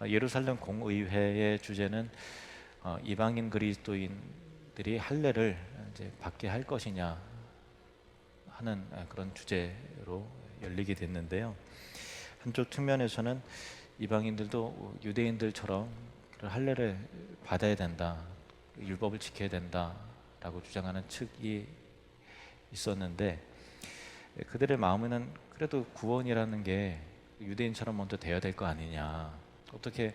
어, 예루살렘 공의회의 주제는 어, 이방인 그리스도인들이 할례를 이제 받게 할 것이냐 하는 아, 그런 주제로 열리게 됐는데요. 한쪽 측면에서는 이방인들도 유대인들처럼 할례를 받아야 된다, 율법을 지켜야 된다라고 주장하는 측이 있었는데 그들의 마음에는 그래도 구원이라는 게 유대인처럼 먼저 돼야 될 거 아니냐. 어떻게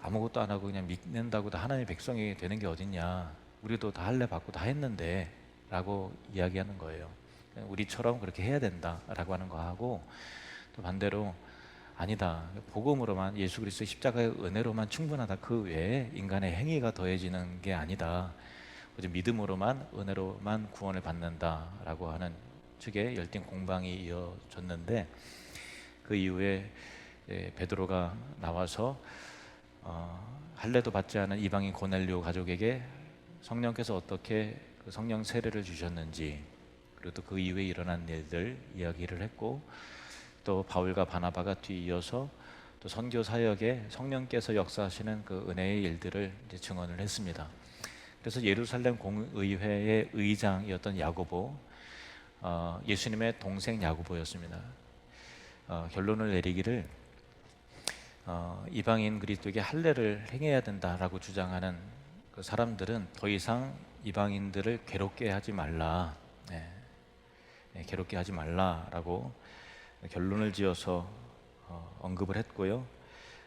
아무것도 안 하고 그냥 믿는다고 다 하나님의 백성이 되는 게 어딨냐. 우리도 다 할례 받고 다 했는데 라고 이야기하는 거예요. 우리처럼 그렇게 해야 된다 라고 하는 거 하고 또 반대로 아니다. 복음으로만 예수 그리스도의 십자가의 은혜로만 충분하다. 그 외에 인간의 행위가 더해지는 게 아니다. 오직 믿음으로만 은혜로만 구원을 받는다라고 하는 측의 열띤 공방이 이어졌는데 그 이후에 예, 베드로가 나와서 어, 할례도 받지 않은 이방인 고넬료 가족에게 성령께서 어떻게 그 성령 세례를 주셨는지 그리고 또 그 이후에 일어난 일들 이야기를 했고 또 바울과 바나바가 뒤이어서 또 선교 사역에 성령께서 역사하시는 그 은혜의 일들을 증언을 했습니다. 그래서 예루살렘 공의회의 의장이었던 야고보, 어, 예수님의 동생 야고보였습니다. 어, 결론을 내리기를 어, 이방인 그리스도에게 할례를 행해야 된다라고 주장하는 그 사람들은 더 이상 이방인들을 괴롭게 하지 말라, 네, 네, 괴롭게 하지 말라라고 결론을 지어서 어, 언급을 했고요.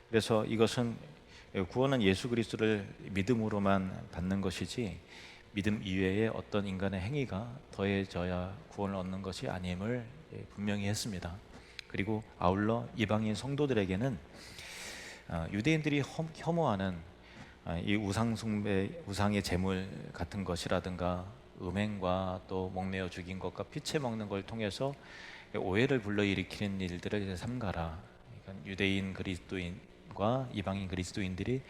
그래서 이것은 구원은 예수 그리스도를 믿음으로만 받는 것이지 믿음 이외에 어떤 인간의 행위가 더해져야 구원을 얻는 것이 아님을 예, 분명히 했습니다. 그리고 아울러 이방인 성도들에게는 어, 유대인들이 혐오하는 아, 이 우상 숭배, 우상의 제물 같은 것이라든가 음행과 또 목매어 죽인 것과 피채 먹는 걸 통해서 오해를 불러일으키는 일들을 삼가라. 그러니까 유대인 그리스도인과 이방인 그리스도인들이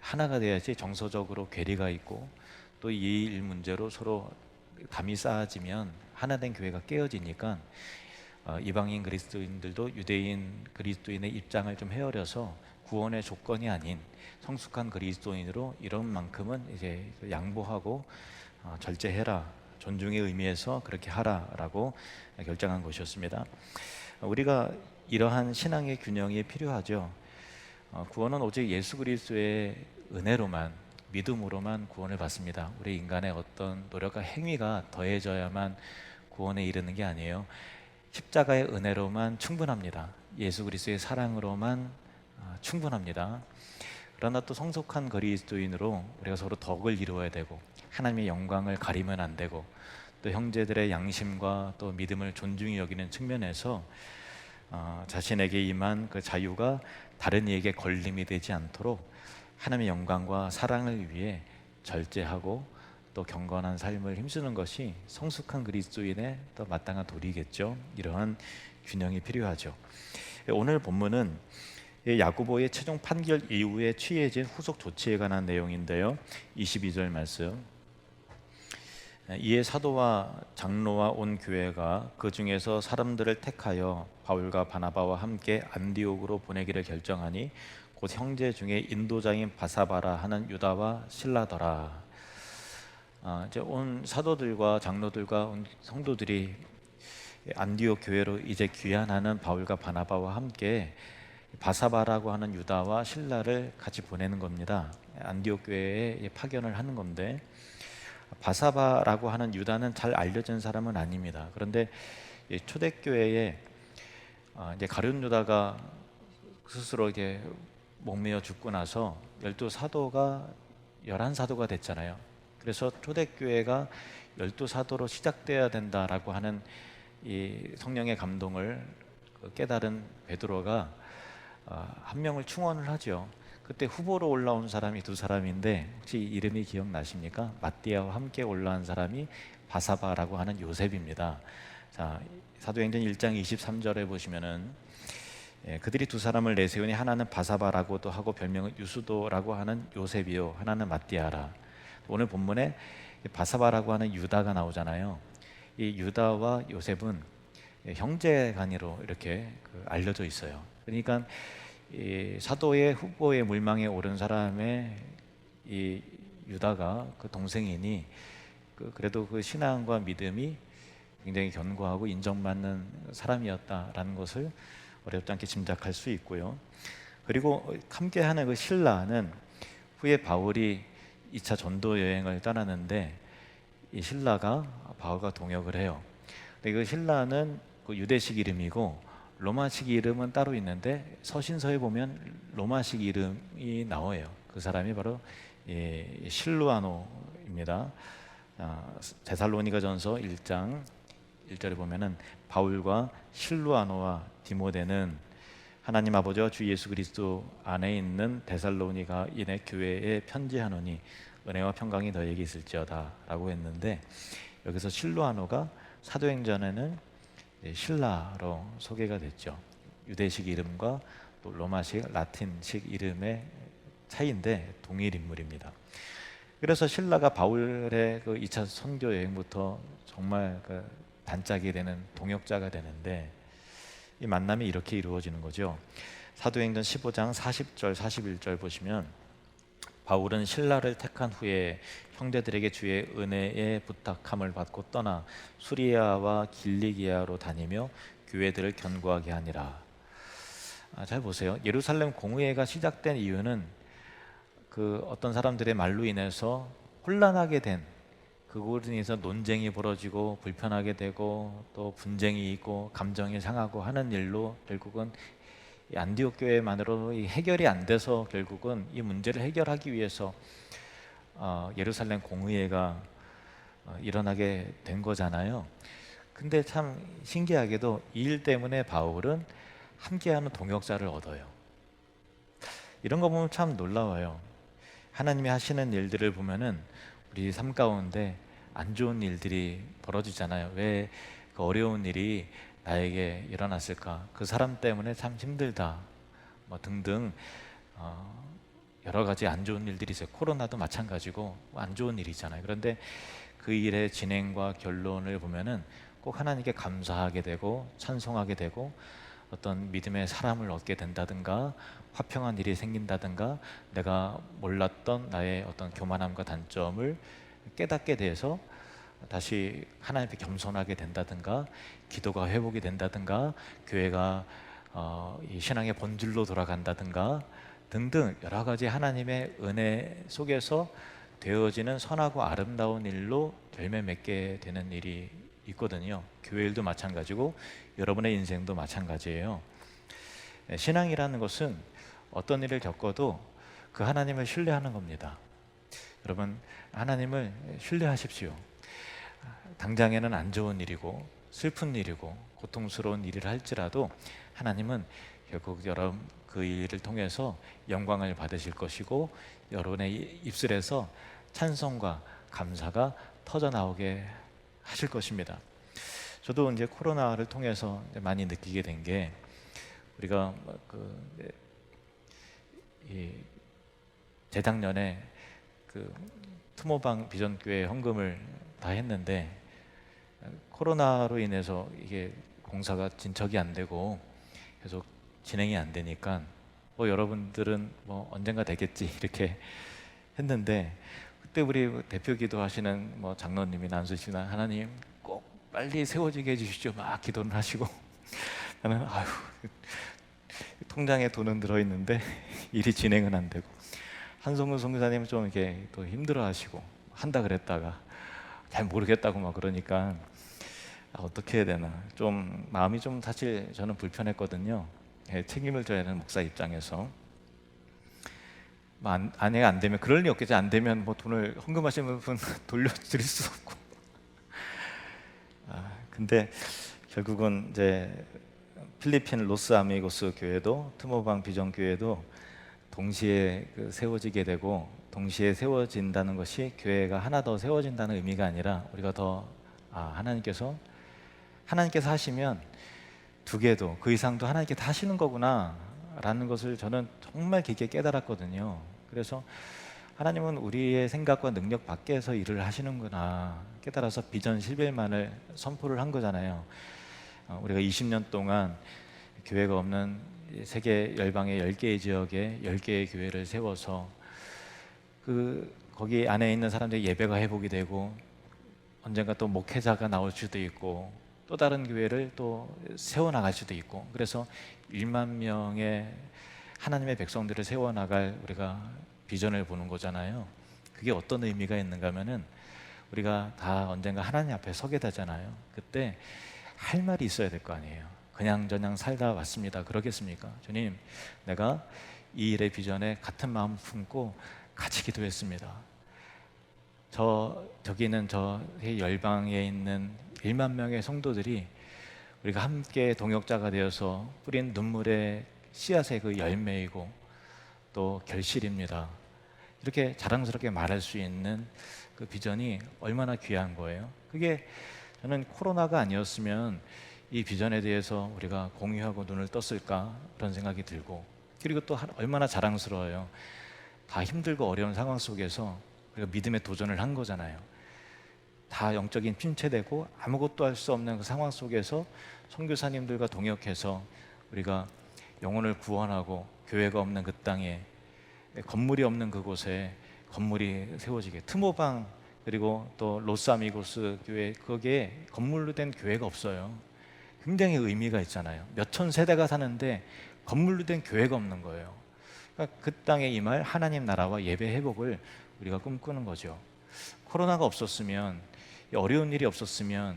하나가 되어야지 정서적으로 괴리가 있고 또 이 일 문제로 서로 담이 쌓아지면 하나된 교회가 깨어지니까 어, 이방인 그리스도인들도 유대인 그리스도인의 입장을 좀 헤아려서 구원의 조건이 아닌 성숙한 그리스도인으로 이런 만큼은 이제 양보하고 어, 절제해라 존중의 의미에서 그렇게 하라라고 결정한 것이었습니다. 우리가 이러한 신앙의 균형이 필요하죠. 어, 구원은 오직 예수 그리스도의 은혜로만 믿음으로만 구원을 받습니다. 우리 인간의 어떤 노력과 행위가 더해져야만 구원에 이르는 게 아니에요. 십자가의 은혜로만 충분합니다. 예수 그리스도의 사랑으로만 아, 충분합니다. 그러나 또 성숙한 그리스도인으로 우리가 서로 덕을 이루어야 되고 하나님의 영광을 가리면 안 되고 또 형제들의 양심과 또 믿음을 존중히 여기는 측면에서 어, 자신에게 임한 그 자유가 다른 이에게 걸림이 되지 않도록 하나님의 영광과 사랑을 위해 절제하고 또 경건한 삶을 힘쓰는 것이 성숙한 그리스도인의 또 마땅한 도리겠죠. 이러한 균형이 필요하죠. 오늘 본문은 야고보의 최종 판결 이후에 취해진 후속 조치에 관한 내용인데요. 22절 말씀. 이에 사도와 장로와 온 교회가 그 중에서 사람들을 택하여 바울과 바나바와 함께 안디옥으로 보내기를 결정하니 곧 형제 중에 인도자인 바사바라 하는 유다와 신라더라. 아, 이제 온 사도들과 장로들과 온 성도들이 안디옥 교회로 이제 귀환하는 바울과 바나바와 함께 바사바라고 하는 유다와 신라를 같이 보내는 겁니다. 안디옥 교회에 파견을 하는 건데 바사바라고 하는 유다는 잘 알려진 사람은 아닙니다. 그런데 초대교회에 아, 이제 가룟 유다가 스스로 이게 목매어 죽고 나서 열두 사도가 열한 사도가 됐잖아요. 그래서 초대교회가 열두 사도로 시작돼야 된다라고 하는 이 성령의 감동을 그 깨달은 베드로가 아, 한 명을 충원을 하죠. 그때 후보로 올라온 사람이 두 사람인데 혹시 이름이 기억나십니까? 마띠아와 함께 올라온 사람이 바사바라고 하는 요셉입니다. 자, 사도행전 1장 23절에 보시면은 예, 그들이 두 사람을 내세우니 하나는 바사바라고도 하고 별명은 유수도라고 하는 요셉이요 하나는 마띠아라 오늘 본문에 바사바라고 하는 유다가 나오잖아요 이 유다와 요셉은 형제 간이로 이렇게 그 알려져 있어요 그러니까 이 사도의 후보의 물망에 오른 사람의 이 유다가 그 동생이니 그 그래도 그 신앙과 믿음이 굉장히 견고하고 인정받는 사람이었다라는 것을 어렵지 않게 짐작할 수 있고요. 그리고 함께하는 그 신라는 후에 바울이 2차 전도 여행을 떠나는데 이 신라가 바울과 동역을 해요. 근데 그 신라는 그 유대식 이름이고 로마식 이름은 따로 있는데 서신서에 보면 로마식 이름이 나와요. 그 사람이 바로 예, 실루아노입니다. 아, 데살로니가 전서 1장 1절에 보면은 바울과 실루아노와 디모데는 하나님 아버지와 주 예수 그리스도 안에 있는 데살로니가 인의 교회에 편지하노니 은혜와 평강이 너에게 있을지어다라고 했는데 여기서 실루아노가 사도행전에는 신라로 소개가 됐죠. 유대식 이름과 또 로마식 라틴식 이름의 차이인데 동일 인물입니다. 그래서 신라가 바울의 그 2차 선교 여행부터 정말 그 단짝이 되는 동역자가 되는데 이 만남이 이렇게 이루어지는 거죠. 사도행전 15장 40절 41절 보시면 바울은 신라를 택한 후에 형제들에게 주의 은혜의 부탁함을 받고 떠나 수리아와 길리기아로 다니며 교회들을 견고하게 하니라. 아, 잘 보세요. 예루살렘 공의회가 시작된 이유는 그 어떤 사람들의 말로 인해서 혼란하게 된 그곳에 인해서 논쟁이 벌어지고 불편하게 되고 또 분쟁이 있고 감정이 상하고 하는 일로 결국은 이 안디옥 교회만으로 이 해결이 안 돼서 결국은 이 문제를 해결하기 위해서 어, 예루살렘 공의회가 어, 일어나게 된 거잖아요. 근데 참 신기하게도 이 일 때문에 바울은 함께하는 동역자를 얻어요. 이런 거 보면 참 놀라워요. 하나님이 하시는 일들을 보면은 우리 삶 가운데 안 좋은 일들이 벌어지잖아요. 왜 그 어려운 일이 나에게 일어났을까? 그 사람 때문에 참 힘들다. 뭐 등등 어, 여러 가지 안 좋은 일들이 있어요. 코로나도 마찬가지고 안 좋은 일이잖아요. 그런데 그 일의 진행과 결론을 보면은 꼭 하나님께 감사하게 되고 찬송하게 되고 어떤 믿음의 사람을 얻게 된다든가 화평한 일이 생긴다든가 내가 몰랐던 나의 어떤 교만함과 단점을 깨닫게 돼서 다시 하나님 앞에 겸손하게 된다든가 기도가 회복이 된다든가 교회가 어, 이 신앙의 본질로 돌아간다든가 등등 여러 가지 하나님의 은혜 속에서 되어지는 선하고 아름다운 일로 열매 맺게 되는 일이 있거든요. 교회 일도 마찬가지고 여러분의 인생도 마찬가지예요. 예, 신앙이라는 것은 어떤 일을 겪어도 그 하나님을 신뢰하는 겁니다. 여러분 하나님을 신뢰하십시오. 당장에는 안 좋은 일이고 슬픈 일이고 고통스러운 일을 할지라도 하나님은 결국 여러분 그 일을 통해서 영광을 받으실 것이고 여러분의 입술에서 찬송과 감사가 터져 나오게 하실 것입니다. 저도 이제 코로나를 통해서 많이 느끼게 된 게 우리가 그이 재작년에 그 투모방 비전교회 헌금을 다 했는데 코로나로 인해서 이게 공사가 진척이 안 되고 계속 진행이 안 되니까 뭐 여러분들은 뭐 언젠가 되겠지 이렇게 했는데 그때 우리 대표 기도하시는 뭐 장로님이 난수 씨나 하나님 꼭 빨리 세워지게 해주시죠 막 기도를 하시고. 나는 아유 통장에 돈은 들어 있는데 일이 진행은 안 되고. 한성근 선교사님은 좀 이렇게 또 힘들어하시고 한다 그랬다가 잘 모르겠다고 막 그러니까 아, 어떻게 해야 되나. 좀 마음이 좀 사실 저는 불편했거든요. 예, 책임을 져야 하는 목사 입장에서. 뭐 안, 아내가 안 되면 그럴 리 없겠지. 안 되면 뭐 돈을 헌금하시는 분 돌려드릴 수 없고. 아, 근데 결국은 이제 필리핀 로스 아미고스 교회도 트모방 비전 교회도 동시에 그 세워지게 되고 동시에 세워진다는 것이 교회가 하나 더 세워진다는 의미가 아니라 우리가 더 아, 하나님께서 하나님께서 하시면 두 개도 그 이상도 하나님께 다 하시는 거구나 라는 것을 저는 정말 깊게 깨달았거든요. 그래서 하나님은 우리의 생각과 능력 밖에서 일을 하시는구나 깨달아서 비전 실빌만을 선포를 한 거잖아요. 어, 우리가 20년 동안 교회가 없는 세계 열방의 10개의 지역에 10개의 교회를 세워서 그 거기 안에 있는 사람들이 예배가 회복이 되고 언젠가 또 목회자가 나올 수도 있고 또 다른 교회를 또 세워 나갈 수도 있고 그래서 1만 명의 하나님의 백성들을 세워 나갈 우리가 비전을 보는 거잖아요. 그게 어떤 의미가 있는가 하면은 우리가 다 언젠가 하나님 앞에 서게 되잖아요. 그때 할 말이 있어야 될 거 아니에요. 그냥 저냥 살다 왔습니다. 그러겠습니까? 주님, 내가 이 일의 비전에 같은 마음 품고 같이 기도했습니다. 저 저기는 저 열방에 있는 1만 명의 성도들이 우리가 함께 동역자가 되어서 뿌린 눈물의 씨앗의 그 열매이고 또 결실입니다. 이렇게 자랑스럽게 말할 수 있는 그 비전이 얼마나 귀한 거예요. 그게 저는 코로나가 아니었으면 이 비전에 대해서 우리가 공유하고 눈을 떴을까 그런 생각이 들고 그리고 또 하- 얼마나 자랑스러워요. 다 힘들고 어려운 상황 속에서 우리가 믿음의 도전을 한 거잖아요. 다 영적인 침체되고 아무것도 할 수 없는 그 상황 속에서 선교사님들과 동역해서 우리가 영혼을 구원하고 교회가 없는 그 땅에 건물이 없는 그곳에 건물이 세워지게 트모방 그리고 또 로스아미고스 교회 거기에 건물로 된 교회가 없어요. 굉장히 의미가 있잖아요. 몇천 세대가 사는데 건물로 된 교회가 없는 거예요. 그러니까 그 땅에 임할 하나님 나라와 예배 회복을 우리가 꿈꾸는 거죠. 코로나가 없었으면 이 어려운 일이 없었으면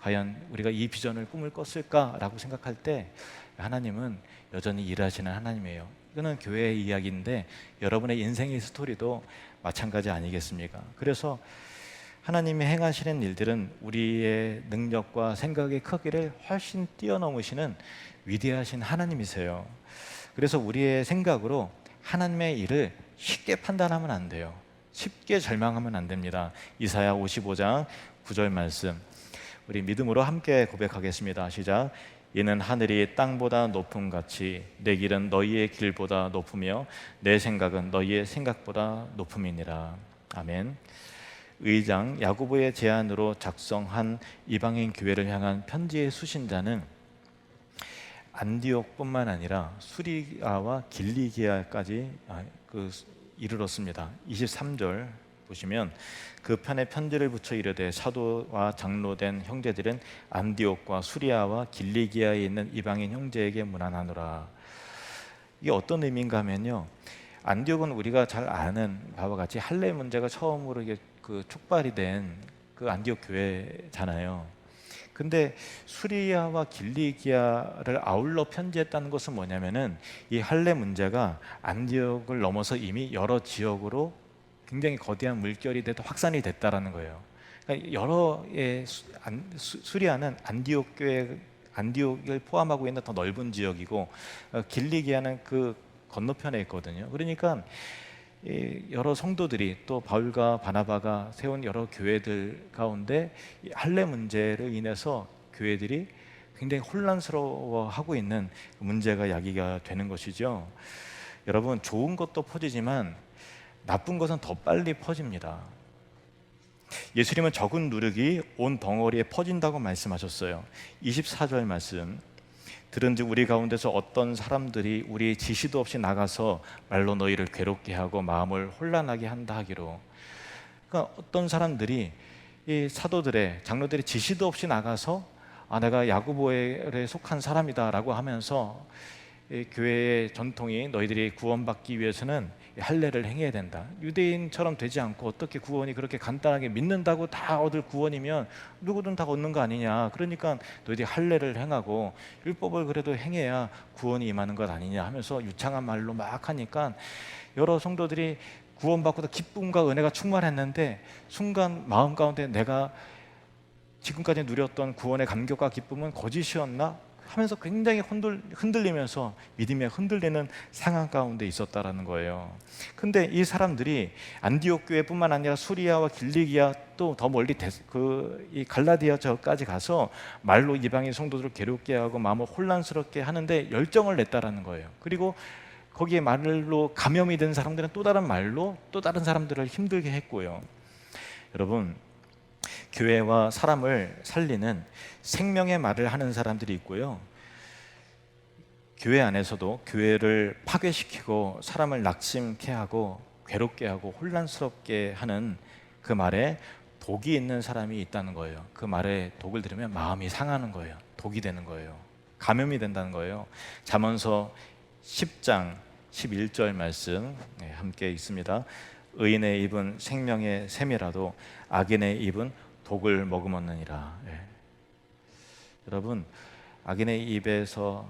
과연 우리가 이 비전을 꿈을 꿨을까라고 생각할 때 하나님은 여전히 일하시는 하나님이에요. 이거는 교회의 이야기인데 여러분의 인생의 스토리도 마찬가지 아니겠습니까? 그래서 하나님이 행하시는 일들은 우리의 능력과 생각의 크기를 훨씬 뛰어넘으시는 위대하신 하나님이세요. 그래서 우리의 생각으로 하나님의 일을 쉽게 판단하면 안 돼요. 쉽게 절망하면 안 됩니다. 이사야 55장 9절 말씀. 우리 믿음으로 함께 고백하겠습니다. 시작. 이는 하늘이 땅보다 높음 같이 내 길은 너희의 길보다 높으며 내 생각은 너희의 생각보다 높음이니라. 아멘. 의장 야고보의 제안으로 작성한 이방인 교회를 향한 편지의 수신자는 안디옥뿐만 아니라 수리아와 길리기아까지 아, 그 이르렀습니다. 23절 보시면 그 편에 편지를 붙여 이르되 사도와 장로된 형제들은 안디옥과 수리아와 길리기아에 있는 이방인 형제에게 문안하노라. 이게 어떤 의미인가 하면요. 안디옥은 우리가 잘 아는 바와 같이 할례 문제가 처음으로 이게 그 촉발이 된 그 안디옥 교회잖아요. 근데 수리아와 길리기아를 아울러 편지했다는 것은 뭐냐면은 이 할례 문제가 안디옥을 넘어서 이미 여러 지역으로 굉장히 거대한 물결이 돼서 확산이 됐다라는 거예요. 그러니까 수, 안, 수, 수리아는 안디옥 교회 안디옥을 포함하고 있는 더 넓은 지역이고 어, 길리기아는 그 건너편에 있거든요. 그러니까 이 여러 성도들이 또 바울과 바나바가 세운 여러 교회들 가운데 이 할례 문제를 인해서 교회들이 굉장히 혼란스러워하고 있는 문제가 야기가 되는 것이죠. 여러분 좋은 것도 퍼지지만 나쁜 것은 더 빨리 퍼집니다. 예수님은 적은 누룩이 온 덩어리에 퍼진다고 말씀하셨어요. 24절 말씀. 들은즉 우리 가운데서 어떤 사람들이 우리 지시도 없이 나가서 말로 너희를 괴롭게 하고 마음을 혼란하게 한다 하기로. 그러니까 어떤 사람들이 이 사도들의 장로들의 지시도 없이 나가서 아 내가 야구보에 속한 사람이다라고 하면서 이 교회의 전통이 너희들이 구원받기 위해서는 할례를 행해야 된다. 유대인처럼 되지 않고 어떻게 구원이 그렇게 간단하게 믿는다고 다 얻을 구원이면 누구든 다 얻는 거 아니냐. 그러니까 너희들이 할례를 행하고 율법을 그래도 행해야 구원이 임하는 것 아니냐 하면서 유창한 말로 막 하니까 여러 성도들이 구원받고도 기쁨과 은혜가 충만했는데 순간 마음 가운데 내가 지금까지 누렸던 구원의 감격과 기쁨은 거짓이었나 하면서 굉장히 흔들, 흔들리면서 믿음에 흔들리는 상황 가운데 있었다라는 거예요. 근데 이 사람들이 안디옥 교회뿐만 아니라 수리아와 길리기아 또 더 멀리 그이 갈라디아 저까지 가서 말로 이방인 성도들을 괴롭게 하고 마음을 혼란스럽게 하는데 열정을 냈다라는 거예요. 그리고 거기에 말로 감염이 된 사람들은 또 다른 말로 또 다른 사람들을 힘들게 했고요. 여러분 교회와 사람을 살리는 생명의 말을 하는 사람들이 있고요. 교회 안에서도 교회를 파괴시키고 사람을 낙심케 하고 괴롭게 하고 혼란스럽게 하는 그 말에 독이 있는 사람이 있다는 거예요. 그 말에 독을 들으면 마음이 상하는 거예요. 독이 되는 거예요. 감염이 된다는 거예요. 잠언서 10장 11절 말씀 네, 함께 있습니다. 의인의 입은 생명의 샘이라도 악인의 입은 독을 머금었느니라. 예. 여러분 악인의 입에서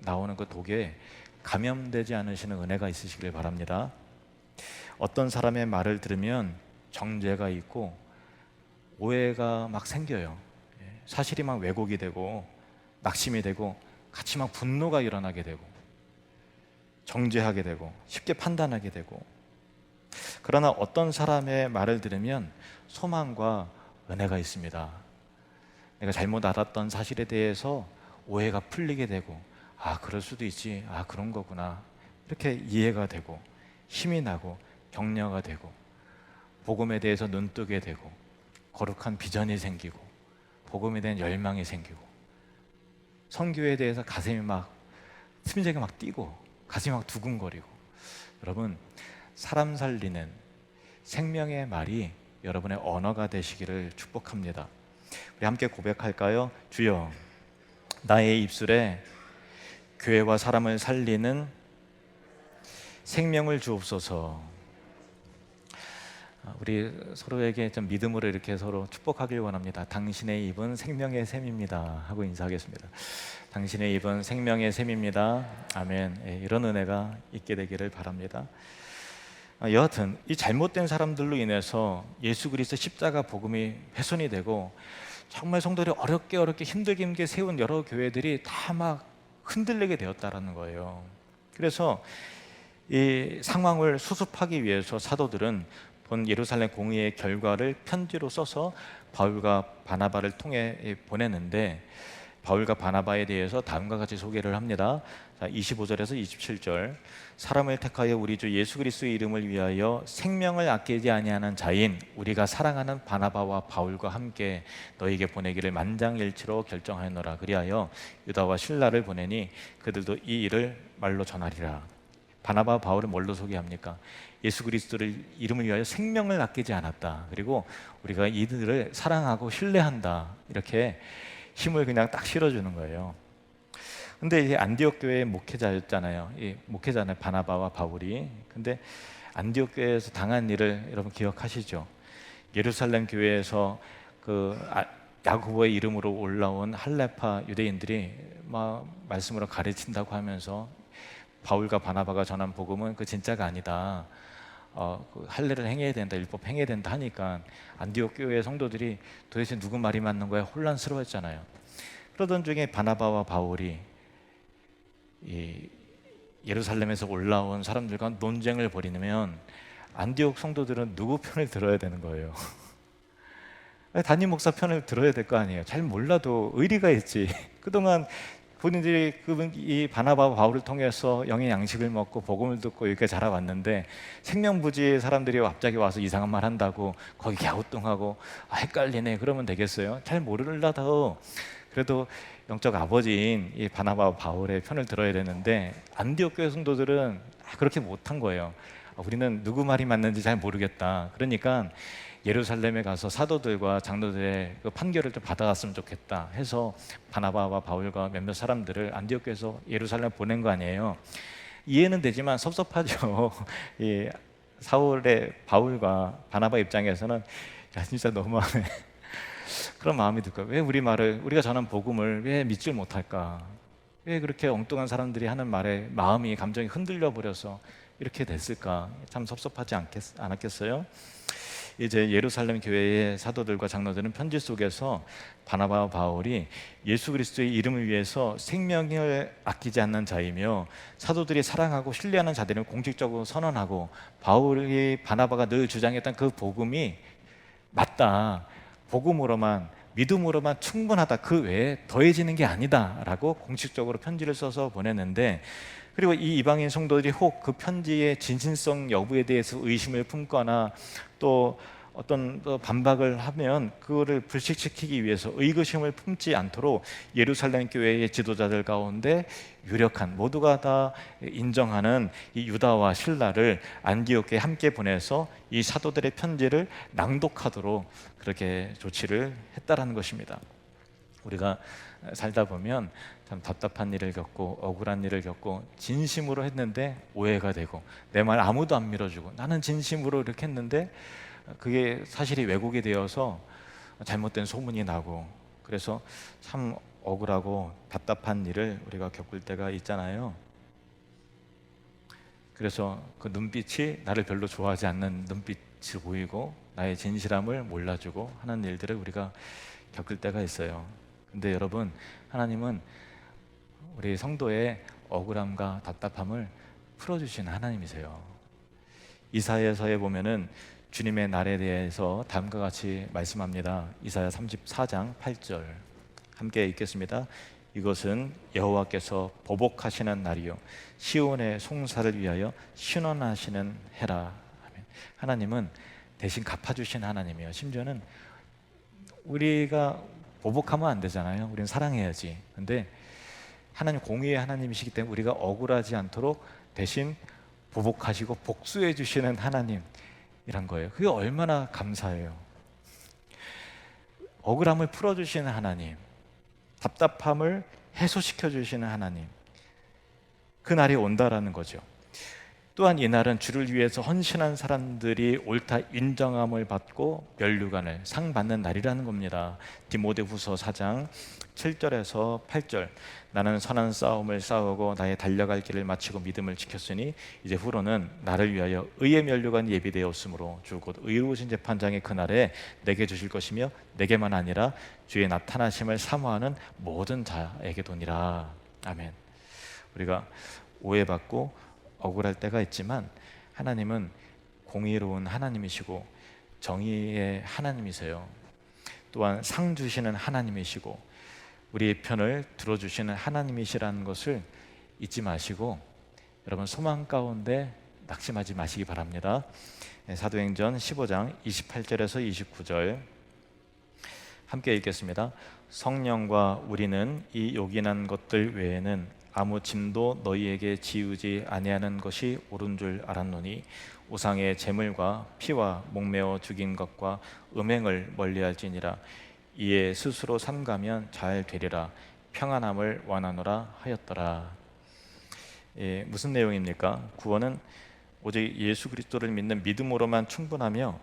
나오는 그 독에 감염되지 않으시는 은혜가 있으시길 바랍니다. 어떤 사람의 말을 들으면 정죄가 있고 오해가 막 생겨요. 예, 사실이 막 왜곡이 되고 낙심이 되고 같이 막 분노가 일어나게 되고 정죄하게 되고 쉽게 판단하게 되고 그러나 어떤 사람의 말을 들으면 소망과 은혜가 있습니다. 내가 잘못 알았던 사실에 대해서 오해가 풀리게 되고 아 그럴 수도 있지. 아 그런 거구나. 이렇게 이해가 되고 힘이 나고 격려가 되고 복음에 대해서 눈뜨게 되고 거룩한 비전이 생기고 복음에 대한 열망이 생기고 선교에 대해서 가슴이 막 심장이 막 뛰고 가슴이 막 두근거리고. 여러분 사람 살리는 생명의 말이 여러분의 언어가 되시기를 축복합니다. 우리 함께 고백할까요? 주여 나의 입술에 교회와 사람을 살리는 생명을 주옵소서. 아, 우리 서로에게 좀 믿음으로 이렇게 서로 축복하길 원합니다. 당신의 입은 생명의 샘입니다. 하고 인사하겠습니다. 당신의 입은 생명의 샘입니다. 아멘. 예, 이런 은혜가 있게 되기를 바랍니다. 아, 여하튼 이 잘못된 사람들로 인해서 예수 그리스도 십자가 복음이 훼손이 되고 정말 성도들이 어렵게 어렵게 힘들게 힘들게 세운 여러 교회들이 다 막 흔들리게 되었다라는 거예요. 그래서 이 상황을 수습하기 위해서 사도들은 본 예루살렘 공의의 결과를 편지로 써서 바울과 바나바를 통해 보내는데 바울과 바나바에 대해서 다음과 같이 소개를 합니다. 자, 25절에서 27절. 사람을 택하여 우리 주 예수 그리스도의 이름을 위하여 생명을 아끼지 아니하는 자인 우리가 사랑하는 바나바와 바울과 함께 너에게 보내기를 만장일치로 결정하였노라. 그리하여 유다와 신라를 보내니 그들도 이 일을 말로 전하리라. 바나바와 바울은 뭘로 소개합니까? 예수 그리스도를 이름을 위하여 생명을 아끼지 않았다. 그리고 우리가 이들을 사랑하고 신뢰한다. 이렇게 힘을 그냥 딱 실어주는 거예요. 근데 이제 안디옥 교회의 목회자였잖아요. 이 목회자는 바나바와 바울이. 근데 안디옥 교회에서 당한 일을 여러분 기억하시죠? 예루살렘 교회에서 그 아, 야고보의 이름으로 올라온 할레파 유대인들이 막 말씀으로 가르친다고 하면서 바울과 바나바가 전한 복음은 그 진짜가 아니다. 어, 그 할례를 행해야 된다, 율법 행해야 된다 하니까 안디옥 교회 성도들이 도대체 누구 말이 맞는 거야 혼란스러웠잖아요. 그러던 중에 바나바와 바울이 이 예루살렘에서 올라온 사람들과 논쟁을 벌이면 안디옥 성도들은 누구 편을 들어야 되는 거예요. 담임 목사 편을 들어야 될 거 아니에요. 잘 몰라도 의리가 있지. 그동안 본인들이 이 바나바와 바울을 통해서 영의 양식을 먹고 복음을 듣고 이렇게 자라왔는데 생명부지의 사람들이 갑자기 와서 이상한 말 한다고 거기 갸우뚱하고 아, 헷갈리네 그러면 되겠어요? 잘 모르려도 그래도 영적 아버지인 이 바나바와 바울의 편을 들어야 되는데 안디옥 교회 성도들은 그렇게 못한 거예요. 아, 우리는 누구 말이 맞는지 잘 모르겠다. 그러니까 예루살렘에 가서 사도들과 장로들의 그 판결을 좀 받아갔으면 좋겠다 해서 바나바와 바울과 몇몇 사람들을 안디옥 교회에서 예루살렘 보낸 거 아니에요. 이해는 되지만 섭섭하죠. 이 사울의 바울과 바나바 입장에서는 야 진짜 너무하네. 그런 마음이 들까? 왜 우리 말을 우리가 전한 복음을 왜 믿질 못할까? 왜 그렇게 엉뚱한 사람들이 하는 말에 마음이 감정이 흔들려 버려서 이렇게 됐을까? 참 섭섭하지 않겠, 않았겠어요? 이제 예루살렘 교회의 사도들과 장로들은 편지 속에서 바나바와 바울이 예수 그리스도의 이름을 위해서 생명을 아끼지 않는 자이며 사도들이 사랑하고 신뢰하는 자들을 공식적으로 선언하고 바울이 바나바가 늘 주장했던 그 복음이 맞다. 복음으로만 믿음으로만 충분하다. 그 외에 더해지는 게 아니다라고 공식적으로 편지를 써서 보냈는데 그리고 이 이방인 성도들이 혹 그 편지의 진실성 여부에 대해서 의심을 품거나 또 어떤 또 반박을 하면 그거를 불식시키기 위해서 의구심을 품지 않도록 예루살렘 교회의 지도자들 가운데 유력한 모두가 다 인정하는 이 유다와 신라를 안디옥에 함께 보내서 이 사도들의 편지를 낭독하도록 그렇게 조치를 했다라는 것입니다. 우리가 살다 보면 참 답답한 일을 겪고 억울한 일을 겪고 진심으로 했는데 오해가 되고 내 말 아무도 안 밀어주고 나는 진심으로 이렇게 했는데 그게 사실이 왜곡이 되어서 잘못된 소문이 나고 그래서 참 억울하고 답답한 일을 우리가 겪을 때가 있잖아요. 그래서 그 눈빛이 나를 별로 좋아하지 않는 눈빛이 보이고 나의 진실함을 몰라주고 하는 일들을 우리가 겪을 때가 있어요. 근데 여러분 하나님은 우리 성도의 억울함과 답답함을 풀어주시는 하나님이세요. 이사야서에 보면은 주님의 날에 대해서 다음과 같이 말씀합니다. 이사야 34장 8절 함께 읽겠습니다. 이것은 여호와께서 보복하시는 날이요 시온의 송사를 위하여 신원하시는 해라. 하나님은 대신 갚아주신 하나님이에요. 심지어는 우리가 보복하면 안 되잖아요. 우리는 사랑해야지. 근데 하나님 공의의 하나님이시기 때문에 우리가 억울하지 않도록 대신 보복하시고 복수해 주시는 하나님이란 거예요. 그게 얼마나 감사해요. 억울함을 풀어 주시는 하나님, 답답함을 해소시켜 주시는 하나님. 그 날이 온다라는 거죠. 또한 이날은 주를 위해서 헌신한 사람들이 옳다 인정함을 받고 면류관을 상 받는 날이라는 겁니다. 디모데후서 4장 7절에서 8절 나는 선한 싸움을 싸우고 나의 달려갈 길을 마치고 믿음을 지켰으니 이제 후로는 나를 위하여 의의 면류관 예비되었으므로 주곧 의로우신 재판장의 그날에 내게 주실 것이며 내게만 아니라 주의 나타나심을 사모하는 모든 자에게 도니라 아멘. 우리가 오해받고 억울할 때가 있지만 하나님은 공의로운 하나님이시고 정의의 하나님이세요. 또한 상 주시는 하나님이시고 우리의 편을 들어주시는 하나님이시라는 것을 잊지 마시고 여러분 소망 가운데 낙심하지 마시기 바랍니다. 네, 사도행전 15장 28절에서 29절 함께 읽겠습니다. 성령과 우리는 이 요긴한 것들 외에는 아무 짐도 너희에게 지우지 아니하는 것이 옳은 줄 알았노니 우상의 재물과 피와 목매어 죽인 것과 음행을 멀리할지니라 이에 스스로 삼가면 잘 되리라 평안함을 원하노라 하였더라. 예, 무슨 내용입니까? 구원은 오직 예수 그리스도를 믿는 믿음으로만 충분하며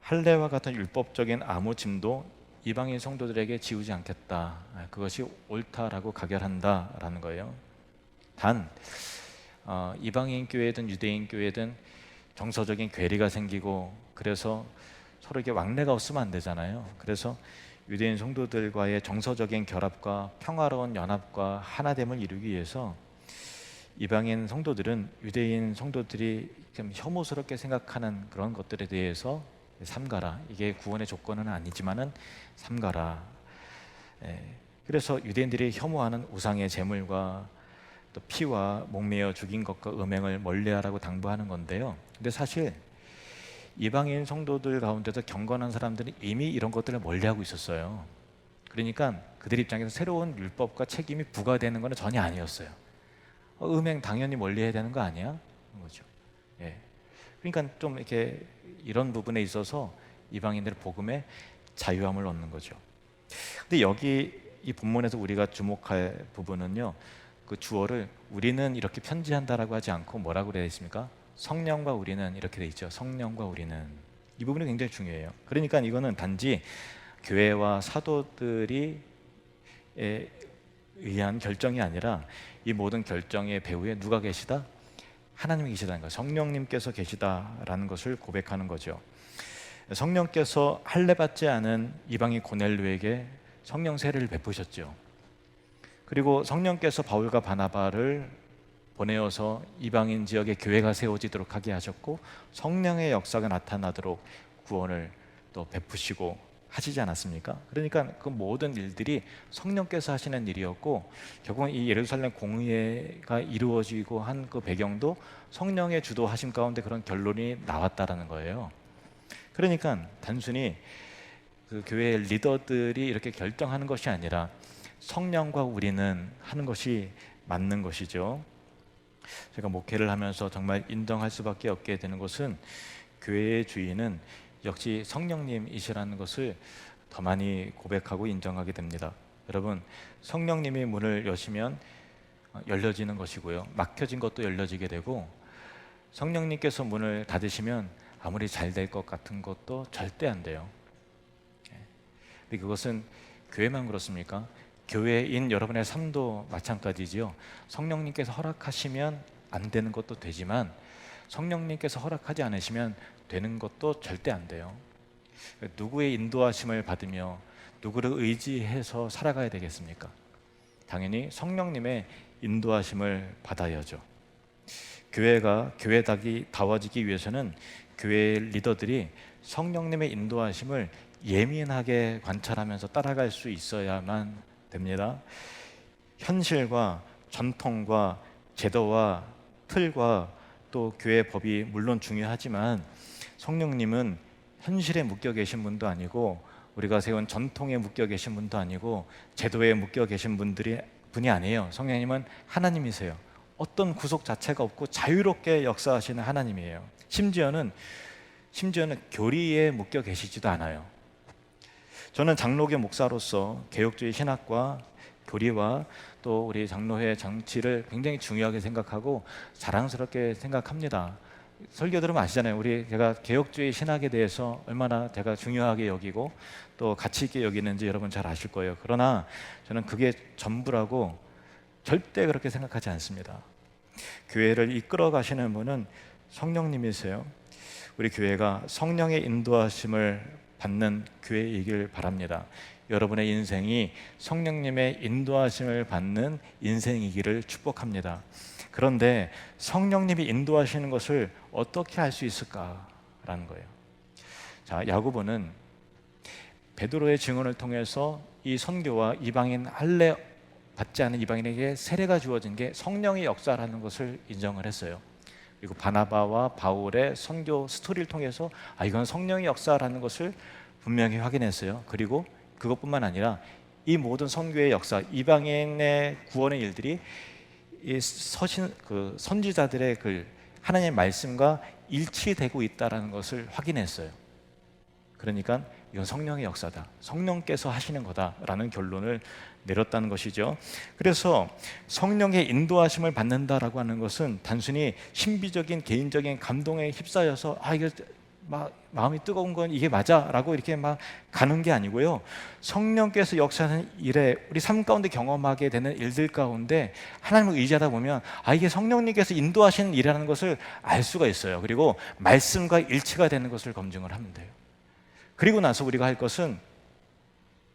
할례와 같은 율법적인 아무 짐도 이방인 성도들에게 지우지 않겠다. 아, 그것이 옳다라고 가결한다라는 거예요. 단 어, 이방인 교회든 유대인 교회든 정서적인 괴리가 생기고 그래서 서로 이게 왕래가 없으면 안 되잖아요. 그래서 유대인 성도들과의 정서적인 결합과 평화로운 연합과 하나됨을 이루기 위해서 이방인 성도들은 유대인 성도들이 좀 혐오스럽게 생각하는 그런 것들에 대해서 삼가라. 이게 구원의 조건은 아니지만은 삼가라. 예. 그래서 유대인들이 혐오하는 우상의 제물과 또 피와 목매어 죽인 것과 음행을 멀리하라고 당부하는 건데요. 근데 사실 이방인 성도들 가운데서 경건한 사람들은 이미 이런 것들을 멀리하고 있었어요. 그러니까 그들 입장에서 새로운 율법과 책임이 부과되는 것은 전혀 아니었어요. 어, 음행 당연히 멀리 해야 되는 거 아니야? 거죠. 예. 그러니까 좀 이렇게 이런 부분에 있어서 이방인들의 복음에 자유함을 얻는 거죠. 근데 여기 이 본문에서 우리가 주목할 부분은요. 그 주어를 우리는 이렇게 편지한다라고 하지 않고 뭐라고 되어 있습니까? 성령과 우리는 이렇게 돼 있죠. 성령과 우리는 이 부분이 굉장히 중요해요. 그러니까 이거는 단지 교회와 사도들이 의한 결정이 아니라 이 모든 결정의 배후에 누가 계시다? 하나님이 계시다는 거, 성령님께서 계시다라는 것을 고백하는 거죠. 성령께서 할례 받지 않은 이방인 고넬료에게 성령 세례를 베푸셨죠. 그리고 성령께서 바울과 바나바를 보내어서 이방인 지역에 교회가 세워지도록 하게 하셨고 성령의 역사가 나타나도록 구원을 또 베푸시고 하시지 않았습니까? 그러니까 그 모든 일들이 성령께서 하시는 일이었고 결국 이 예루살렘 공의회가 이루어지고 한 그 배경도 성령의 주도하심 가운데 그런 결론이 나왔다라는 거예요. 그러니까 단순히 그 교회 리더들이 이렇게 결정하는 것이 아니라 성령과 우리는 하는 것이 맞는 것이죠. 제가 목회를 하면서 정말 인정할 수밖에 없게 되는 것은 교회의 주인은 역시 성령님이시라는 것을 더 많이 고백하고 인정하게 됩니다. 여러분, 성령님이 문을 여시면 어, 열려지는 것이고요. 막혀진 것도 열려지게 되고 성령님께서 문을 닫으시면 아무리 잘 될 것 같은 것도 절대 안 돼요. 예. 근데 그것은 교회만 그렇습니까? 교회인 여러분의 삶도 마찬가지지요. 성령님께서 허락하시면 안 되는 것도 되지만 성령님께서 허락하지 않으시면 되는 것도 절대 안 돼요. 누구의 인도하심을 받으며 누구를 의지해서 살아가야 되겠습니까? 당연히 성령님의 인도하심을 받아야죠. 교회가 교회닥이 다워지기 위해서는 교회 리더들이 성령님의 인도하심을 예민하게 관찰하면서 따라갈 수 있어야만 됩니다. 현실과 전통과 제도와 틀과 또 교회 법이 물론 중요하지만 성령님은 현실에 묶여 계신 분도 아니고 우리가 세운 전통에 묶여 계신 분도 아니고 제도에 묶여 계신 분들이 분이 아니에요. 성령님은 하나님이세요. 어떤 구속 자체가 없고 자유롭게 역사하시는 하나님이에요. 심지어는 심지어는 교리에 묶여 계시지도 않아요. 저는 장로교 목사로서 개혁주의 신학과 교리와 또 우리 장로회 장치를 굉장히 중요하게 생각하고 자랑스럽게 생각합니다. 설교 들으면 아시잖아요. 우리 제가 개혁주의 신학에 대해서 얼마나 제가 중요하게 여기고 또 가치 있게 여기는지 여러분 잘 아실 거예요. 그러나 저는 그게 전부라고 절대 그렇게 생각하지 않습니다. 교회를 이끌어 가시는 분은 성령님이세요. 우리 교회가 성령의 인도하심을 받는 교회이길 바랍니다. 여러분의 인생이 성령님의 인도하심을 받는 인생이기를 축복합니다. 그런데 성령님이 인도하시는 것을 어떻게 할 수 있을까라는 거예요. 자, 야고보는 베드로의 증언을 통해서 이 선교와 이방인 할례 받지 않은 이방인에게 세례가 주어진 게 성령의 역사라는 것을 인정을 했어요. 그리고 바나바와 바울의 선교 스토리를 통해서 아 이건 성령의 역사라는 것을 분명히 확인했어요. 그리고 그것뿐만 아니라 이 모든 선교의 역사, 이방인의 구원의 일들이 이 서신 그 선지자들의 그 하나님의 말씀과 일치되고 있다라는 것을 확인했어요. 그러니까 이건 성령의 역사다. 성령께서 하시는 거다라는 결론을 내렸다는 것이죠. 그래서 성령의 인도하심을 받는다라고 하는 것은 단순히 신비적인 개인적인 감동에 휩싸여서 아 이거 막 마음이 뜨거운 건 이게 맞아라고 이렇게 막 가는 게 아니고요. 성령께서 역사하는 일에 우리 삶 가운데 경험하게 되는 일들 가운데 하나님을 의지하다 보면 아 이게 성령님께서 인도하시는 일이라는 것을 알 수가 있어요. 그리고 말씀과 일치가 되는 것을 검증을 하면 돼요. 그리고 나서 우리가 할 것은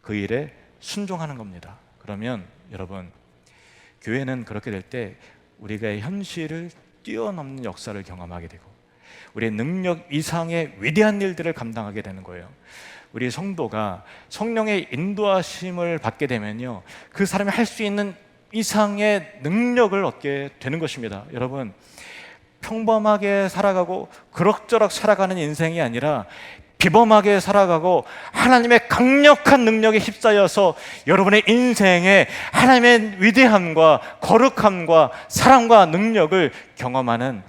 그 일에 순종하는 겁니다. 그러면 여러분 교회는 그렇게 될 때 우리가 현실을 뛰어넘는 역사를 경험하게 되고 우리의 능력 이상의 위대한 일들을 감당하게 되는 거예요. 우리 성도가 성령의 인도하심을 받게 되면요. 그 사람이 할 수 있는 이상의 능력을 얻게 되는 것입니다. 여러분, 평범하게 살아가고 그럭저럭 살아가는 인생이 아니라 비범하게 살아가고 하나님의 강력한 능력에 휩싸여서 여러분의 인생에 하나님의 위대함과 거룩함과 사랑과 능력을 경험하는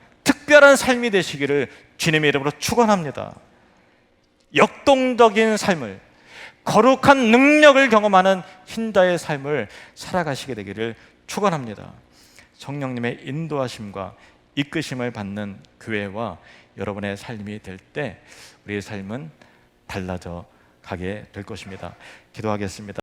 특별한 삶이 되시기를 주님의 이름으로 축원합니다. 역동적인 삶을 거룩한 능력을 경험하는 흰자의 삶을 살아가시게 되기를 축원합니다. 성령님의 인도하심과 이끄심을 받는 교회와 여러분의 삶이 될 때 우리의 삶은 달라져 가게 될 것입니다. 기도하겠습니다.